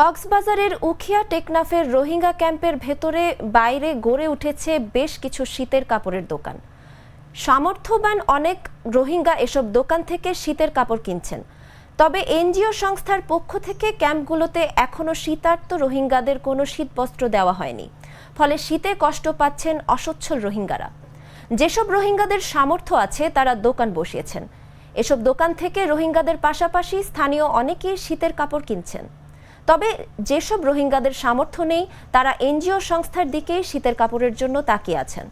কক্সবাজারের উখিয়া টেকনাফের রোহিঙ্গা ক্যাম্পের ভেতরে বাইরে গড়ে উঠেছে বেশ কিছু শীতের কাপড়ের দোকান। সামর্থ্যবান অনেক রোহিঙ্গা এসব দোকান থেকে শীতের কাপড় কিনছেন। তবে এনজিও সংস্থার পক্ষ থেকে ক্যাম্পগুলোতে এখনও শীতার্ত রোহিঙ্গাদের কোনো শীতবস্ত্র দেওয়া হয়নি। ফলে শীতে কষ্ট পাচ্ছেন অসচ্ছল রোহিঙ্গারা। যেসব রোহিঙ্গাদের সামর্থ্য আছে, তারা দোকান বসিয়েছেন। এসব দোকান থেকে রোহিঙ্গাদের পাশাপাশি স্থানীয় অনেকেই শীতের কাপড় কিনছেন। তবে যেসব রোহিঙ্গাদের সামর্থ্য নেই, তারা এনজিও সংস্থার দিকে শীতের কাপড়ের জন্য তাকিয়ে আছেন।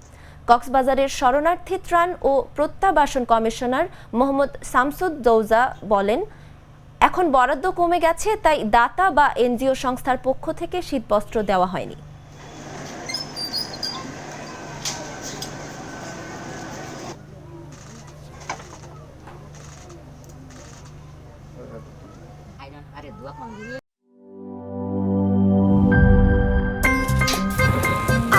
কক্সবাজারের শরণার্থী ত্রাণ ও প্রত্যাবাসন কমিশনার মোহাম্মদ শামসুদ দৌজা বলেন, এখন বরাদ্দ কমে গেছে, তাই দাতা বা এনজিও সংস্থার পক্ষ থেকে শীতবস্ত্র দেওয়া হয়নি।